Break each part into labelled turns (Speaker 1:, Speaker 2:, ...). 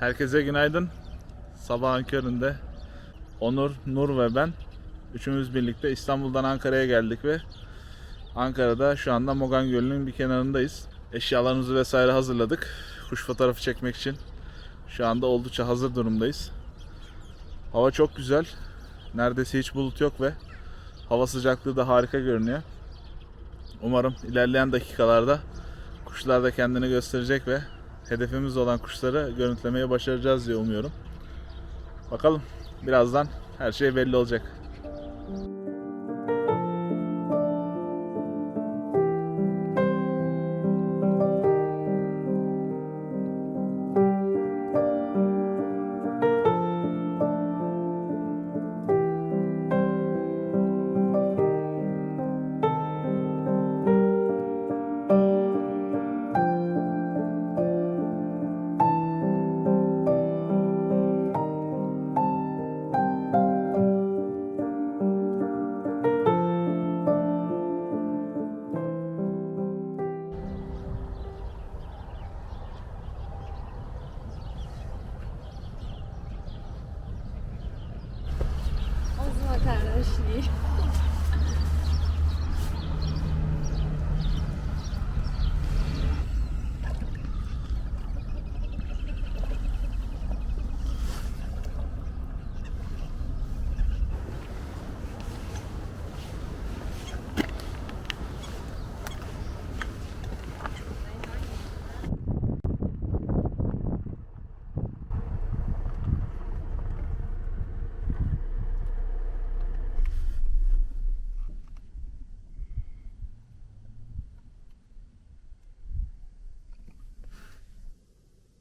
Speaker 1: Herkese günaydın. Sabahın köründe Onur, Nur ve ben üçümüz birlikte İstanbul'dan Ankara'ya geldik ve Ankara'da şu anda Mogan Gölü'nün bir kenarındayız. Eşyalarımızı vesaire hazırladık. Kuş fotoğrafı çekmek için. Şu anda oldukça hazır durumdayız. Hava çok güzel. Neredeyse hiç bulut yok ve hava sıcaklığı da harika görünüyor. Umarım ilerleyen dakikalarda kuşlar da kendini gösterecek ve hedefimiz olan kuşları görüntülemeye başaracağız diye umuyorum. Bakalım birazdan her şey belli olacak.
Speaker 2: sim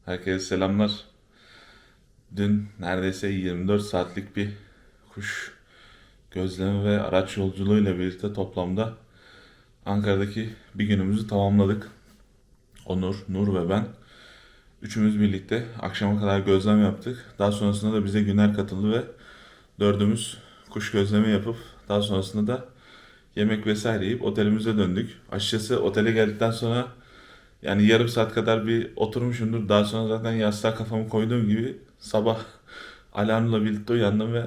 Speaker 1: Herkese selamlar. Dün neredeyse 24 saatlik bir kuş gözlemi ve araç yolculuğuyla birlikte toplamda Ankara'daki bir günümüzü tamamladık. Onur, Nur ve ben üçümüz birlikte akşama kadar gözlem yaptık. Daha sonrasında da bize Güner katıldı ve dördümüz kuş gözlemi yapıp daha sonrasında da yemek vesaire yiyip otelimize döndük. Açıkçası otele geldikten sonra yani yarım saat kadar bir oturmuşumdur. Daha sonra zaten yastığa kafamı koyduğum gibi sabah alarmla birlikte uyandım ve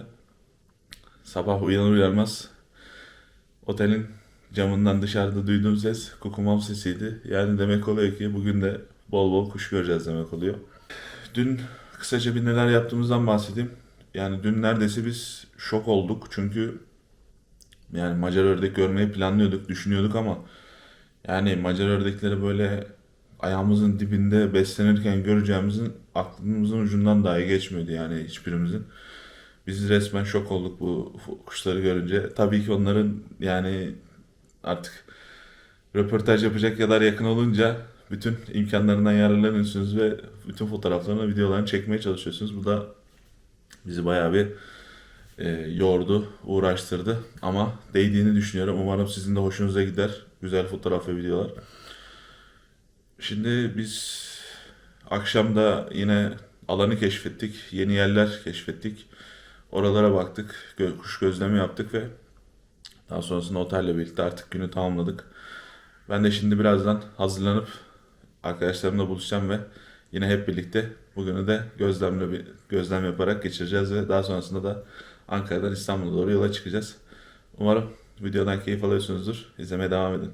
Speaker 1: sabah uyanır uyanmaz otelin camından dışarıda duyduğum ses kukumam sesiydi. Yani demek oluyor ki bugün de bol bol kuş göreceğiz demek oluyor. Dün kısaca bir neler yaptığımızdan bahsedeyim. Yani dün neredeyse biz şok olduk çünkü yani Macar ördek görmeyi planlıyorduk, düşünüyorduk ama yani Macar ördekleri böyle ayağımızın dibinde beslenirken göreceğimizin aklımızın ucundan dahi geçmiyordu yani hiçbirimizin. Biz resmen şok olduk bu kuşları görünce. Tabii ki onların yani artık röportaj yapacak kadar yakın olunca bütün imkanlarından yararlanıyorsunuz ve bütün fotoğraflarını, videolarını çekmeye çalışıyorsunuz. Bu da bizi bayağı bir e, yordu, uğraştırdı ama değdiğini düşünüyorum. Umarım sizin de hoşunuza gider. Güzel fotoğraf ve videolar. Şimdi biz akşamda yine alanı keşfettik. Yeni yerler keşfettik. Oralara baktık. kuş gözlemi yaptık ve daha sonrasında otelle birlikte artık günü tamamladık. Ben de şimdi birazdan hazırlanıp arkadaşlarımla buluşacağım ve yine hep birlikte bugünü de gözlemle bir gözlem yaparak geçireceğiz ve daha sonrasında da Ankara'dan İstanbul'a doğru yola çıkacağız. Umarım videodan keyif alıyorsunuzdur. İzlemeye devam edin.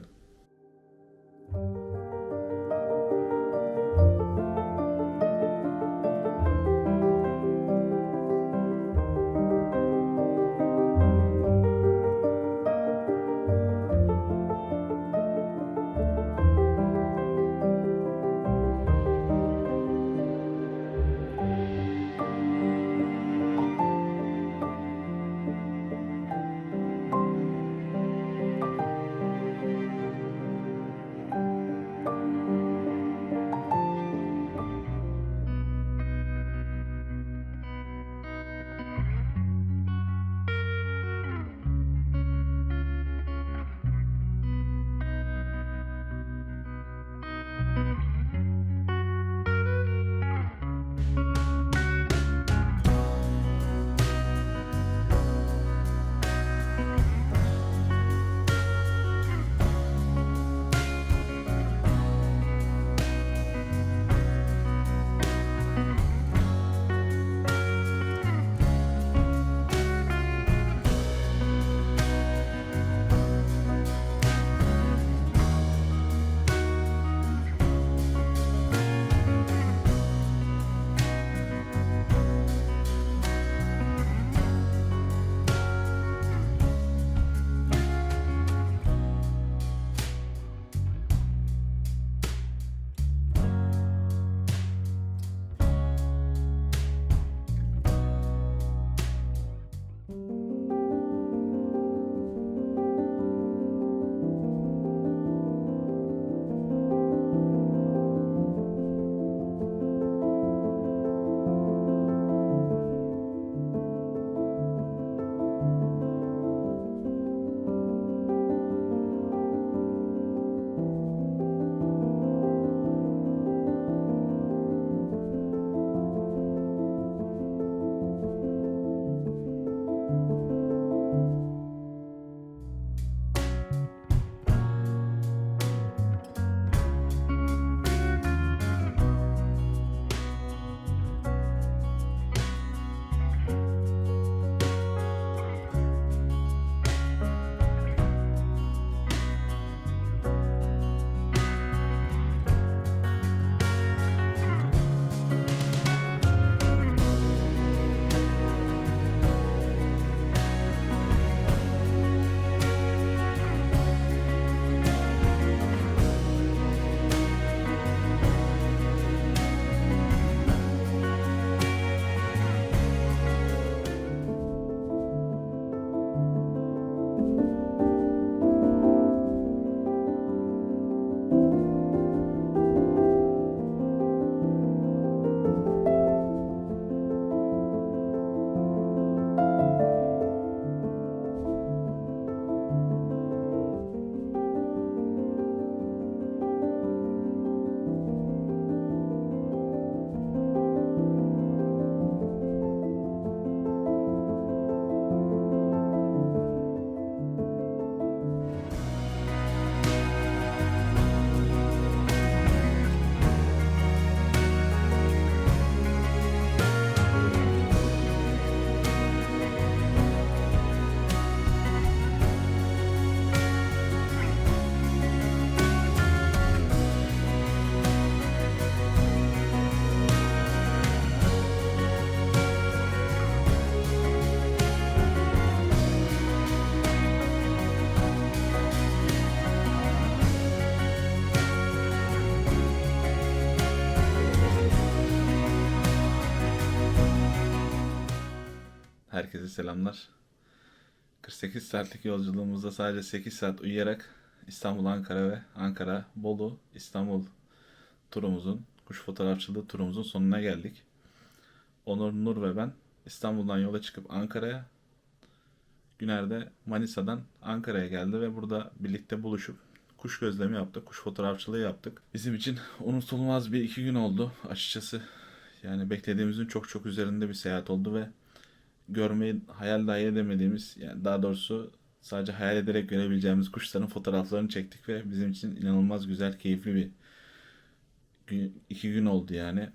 Speaker 1: Herkese selamlar. 48 saatlik yolculuğumuzda sadece 8 saat uyuyarak İstanbul, Ankara ve Ankara, Bolu, İstanbul turumuzun, kuş fotoğrafçılığı turumuzun sonuna geldik. Onur, Nur ve ben İstanbul'dan yola çıkıp Ankara'ya, Güner de Manisa'dan Ankara'ya geldi ve burada birlikte buluşup kuş gözlemi yaptık, kuş fotoğrafçılığı yaptık. Bizim için unutulmaz bir iki gün oldu açıkçası. Yani beklediğimizin çok çok üzerinde bir seyahat oldu ve görmeyi hayal dahi edemediğimiz, yani daha doğrusu sadece hayal ederek görebileceğimiz kuşların fotoğraflarını çektik ve bizim için inanılmaz güzel, keyifli bir gün, iki gün oldu yani.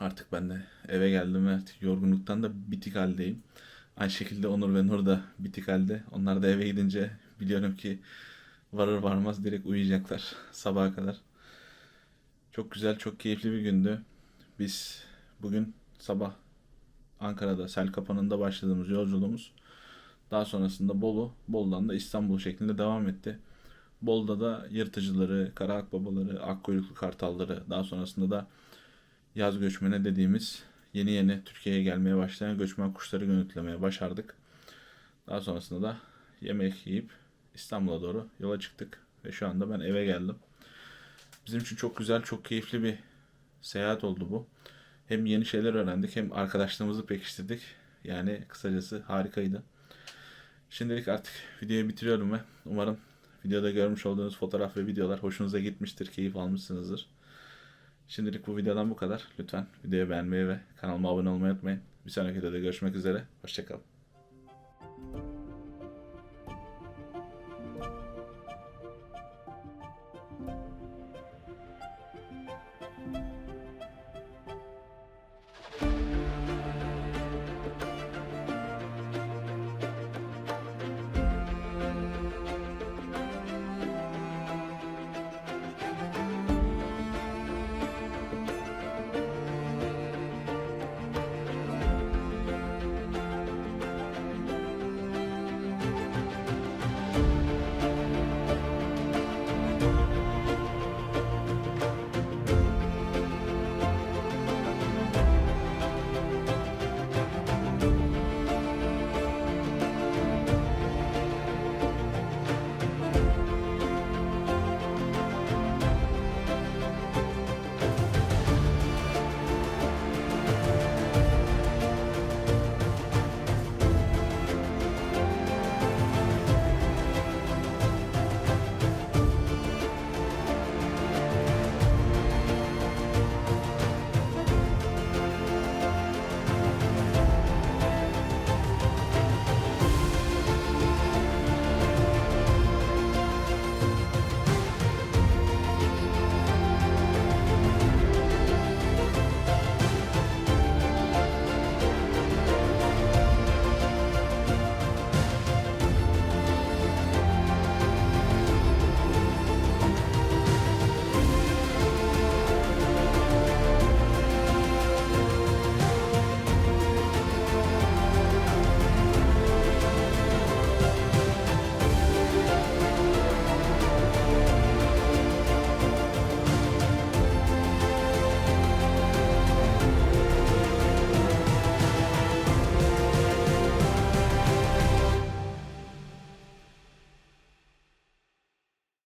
Speaker 1: Artık ben de eve geldim ve artık yorgunluktan da bitik haldeyim. Aynı şekilde Onur ve Nur da bitik halde. Onlar da eve gidince biliyorum ki varır varmaz direkt uyuyacaklar sabaha kadar. Çok güzel, çok keyifli bir gündü. Biz bugün sabah Ankara'da Sel Kapanı'nda başladığımız yolculuğumuz daha sonrasında Bolu, Bolu'dan da İstanbul şeklinde devam etti. Bolu'da da yırtıcıları, kara akbabaları, akkuyruklu kartalları, daha sonrasında da yaz göçmeni dediğimiz yeni yeni Türkiye'ye gelmeye başlayan göçmen kuşları görüntülemeye başardık. Daha sonrasında da yemek yiyip İstanbul'a doğru yola çıktık ve şu anda ben eve geldim. Bizim için çok güzel, çok keyifli bir seyahat oldu bu. Hem yeni şeyler öğrendik hem arkadaşlığımızı pekiştirdik. Yani kısacası harikaydı. Şimdilik artık videoyu bitiriyorum ve umarım videoda görmüş olduğunuz fotoğraf ve videolar hoşunuza gitmiştir, keyif almışsınızdır. Şimdilik bu videodan bu kadar. Lütfen videoyu beğenmeyi ve kanalıma abone olmayı unutmayın. Bir sonraki videoda görüşmek üzere. Hoşçakalın.